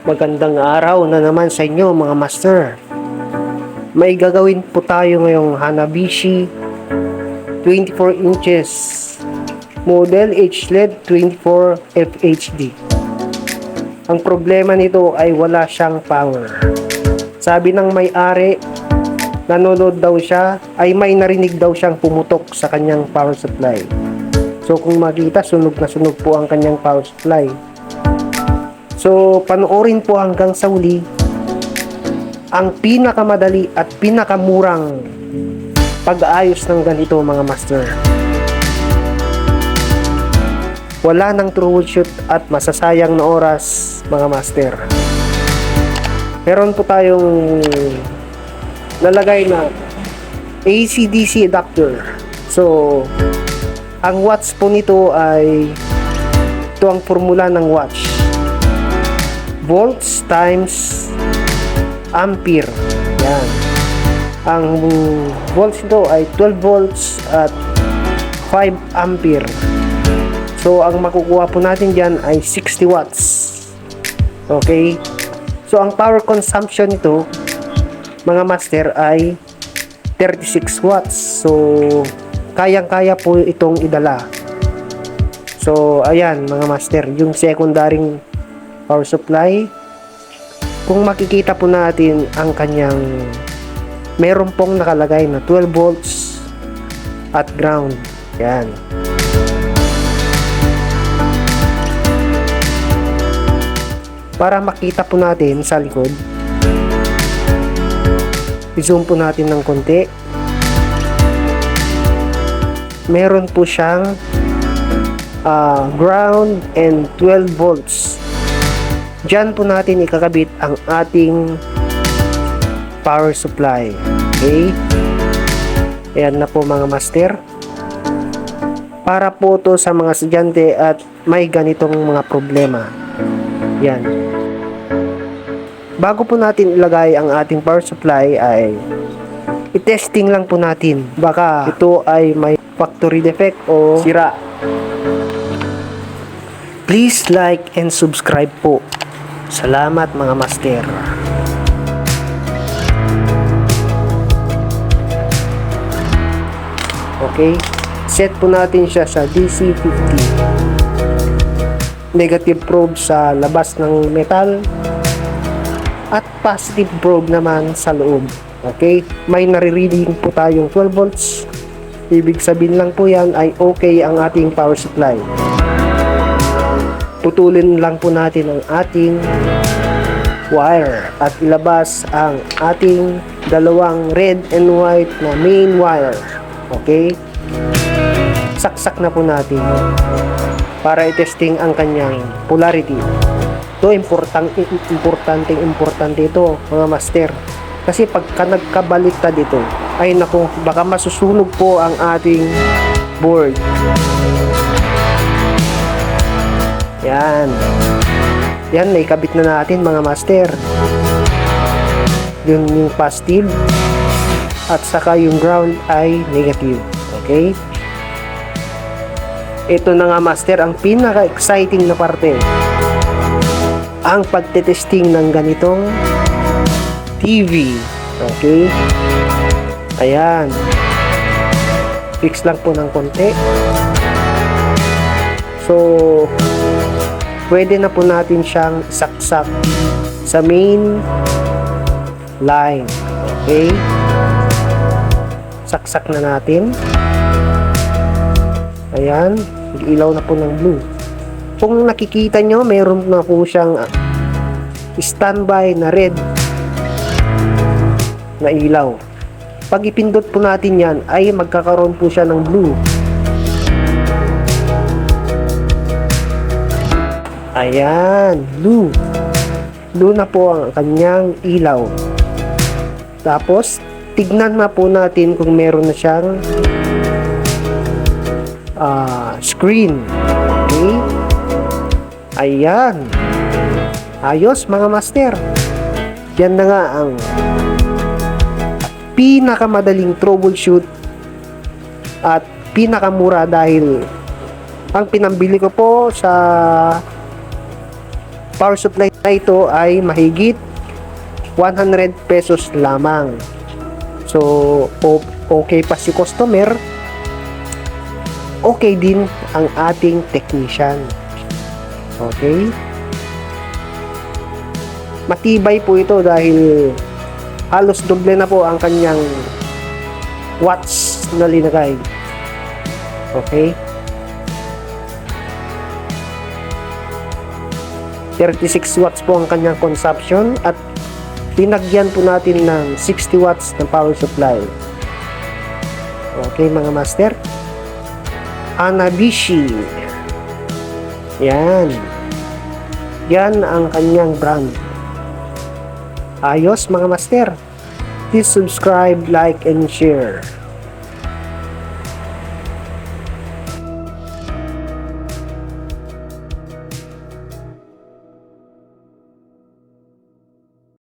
Magandang araw na naman sa inyo mga master. May gagawin po tayo ngayong Hanabishi 24 inches model HLED 24 FHD. Ang problema nito ay wala siyang power. Sabi ng may-ari, nanonood daw siya, ay may narinig daw siyang pumutok sa kanyang power supply. So kung makita, sunog na sunog po ang kanyang power supply. So, panoorin po hanggang sa uli ang pinakamadali at pinakamurang pag-aayos ng ganito mga master. Wala nang troubleshoot at masasayang na oras mga master. Meron po tayong nalagay na AC-DC adapter. So, ang watts po nito ay ito ang formula ng watch volts times ampere. Yan. Ang volts nito ay 12 volts at 5 ampere. So, ang makukuha po natin dyan ay 60 watts. Okay? So, ang power consumption nito, mga master, ay 36 watts. So, kayang-kaya po itong idala. So, ayan, mga master, yung secondary power supply. Kung makikita po natin ang kanyang meron pong nakalagay na 12 volts at ground. Yan. Para makita po natin sa likod, i-zoom po natin ng konti. Meron po siyang ah, ground and 12 volts Diyan po natin ikakabit ang ating power supply. Okay? Ayan na po mga master. Para po to sa mga estudyante at may ganitong mga problema. Yan. Bago po natin ilagay ang ating power supply ay i-testing lang po natin. Baka ito ay may factory defect o sira. Please like and subscribe po. Salamat mga master. Okay, set po natin siya sa DC50. Negative probe sa labas ng metal at positive probe naman sa loob. Okay, may nare-reading po tayong 12 volts. Ibig sabihin lang po yan ay okay ang ating power supply putulin lang po natin ang ating wire at ilabas ang ating dalawang red and white na main wire. Okay? Saksak na po natin para i-testing ang kanyang polarity. Ito, importante, importante, importante ito, mga master. Kasi pagka nagkabaliktad ito, ay naku, baka masusunog po ang ating board. Yan. Yan, naikabit na natin mga master. Yung, yung positive at saka yung ground ay negative. Okay? Ito na nga master, ang pinaka-exciting na parte. Ang pagtetesting ng ganitong TV. Okay? Ayan. Fix lang po ng konti. So, pwede na po natin siyang saksak sa main line. Okay? Saksak na natin. Ayan. Ilaw na po ng blue. Kung nakikita nyo, meron na po siyang ah, standby na red na ilaw. Pag ipindot po natin yan, ay magkakaroon po siya ng blue. Ayan, blue. Blue na po ang kanyang ilaw. Tapos, tignan na po natin kung meron na siyang ah, screen. Okay? Ayan. Ayos mga master. Yan na nga ang pinakamadaling troubleshoot at pinakamura dahil ang pinambili ko po sa power supply na ito ay mahigit 100 pesos lamang. So, okay pa si customer, okay din ang ating technician. Okay? Matibay po ito dahil halos doble na po ang kanyang watts na linagay. Okay? 36 watts po ang kanyang consumption at pinagyan po natin ng 60 watts ng power supply. Okay mga master? Anabishi. Yan. Yan ang kanyang brand. Ayos mga master. Please subscribe, like, and share.